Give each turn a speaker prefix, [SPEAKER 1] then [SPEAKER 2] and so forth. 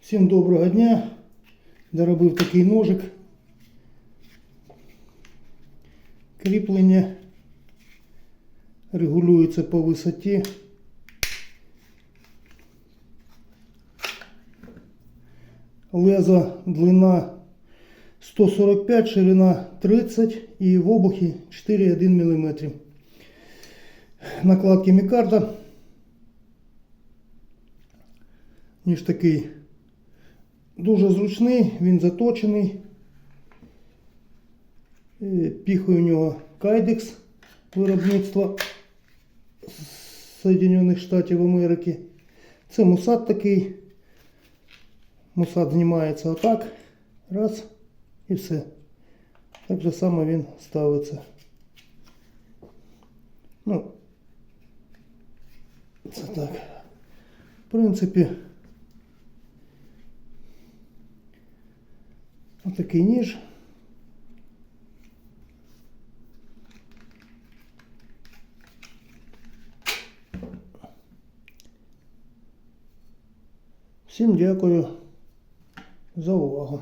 [SPEAKER 1] Всім доброго дня. Доробив такий ножик. Кріплення регулюється по висоті. Лезо длина 145, ширина 30 і в обухі 4,1 мм. Накладки мікарда. Ніж такий дуже зручний, він заточений. Е, Піхає у нього кайдекс виробництва Соединених Штатів Америки. Це мусат такий. Мусат знімається отак. Раз і все. Так же само він ставиться. Ну, це так. В принципі, отакий ніж. Всім дякую за увагу.